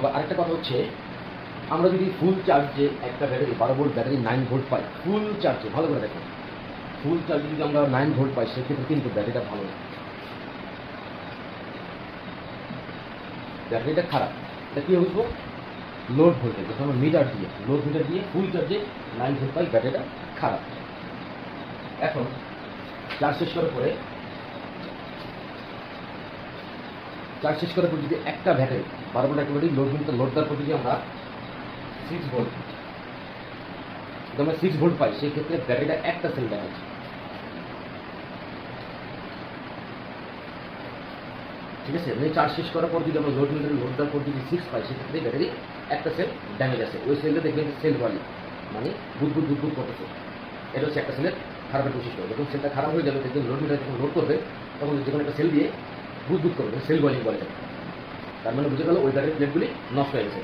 আবার আরেকটা কথা হচ্ছে, আমরা যদি ফুল চার্জে একটা ব্যাটারি বারো ভোল্ট ব্যাটারি নাইন ভোল্ট পাই ফুল চার্জে ভালো করে দেখুন। ফুল চার্জে যদি আমরা নাইন ভোল্ট পাই, সেক্ষেত্রে কিন্তু ব্যাটারিটা ভালো না। ব্যাটারিটা খারাপ। এটা কী বুঝব? লোড ভোল্টেজ যখন আমরা মিটার দিয়ে লোড মিটার দিয়ে ফুল চার্জে নাইন ভোল্ট পাই ব্যাটারিটা খারাপ। এখন চার্জ শেষ করার পরে চার্জ শেষ করার পর যদি একটা ব্যাটারি বারো ভোল্ট একটা ব্যাটারি লোড মিটার লোড দেওয়ার পর যদি আমরা সিক্স ভোল্ট যদি আমরা সিক্স ভোল্ট পাই সেই ক্ষেত্রে ব্যাটারিটা একটা সেল ড্যামেজ ঠিক আছে? মানে চার্জ শেষ করার পর যদি আমরা লোড মিটার লোড দেওয়ার পর যদি সিক্স পাই, সেক্ষেত্রে ব্যাটারি একটা সেল ড্যামেজ আছে। ওই সেলটা দেখবেন সেল ভ্যালি মানে বুদবুদ বুদবুদ করতেছে। এটা হচ্ছে একটা সেলের খারাপের বৈশিষ্ট্য। যখন সেলটা খারাপ হয়ে যাবে, দেখবেন লোড মিটার যখন লোড করবে, তখন যে একটা সেল দিয়ে বুদবুদ করবে সেল বলিং বলে। তার মানে বুঝে গেল ব্যাটারি প্লেটগুলি নষ্ট হয়ে গেছে।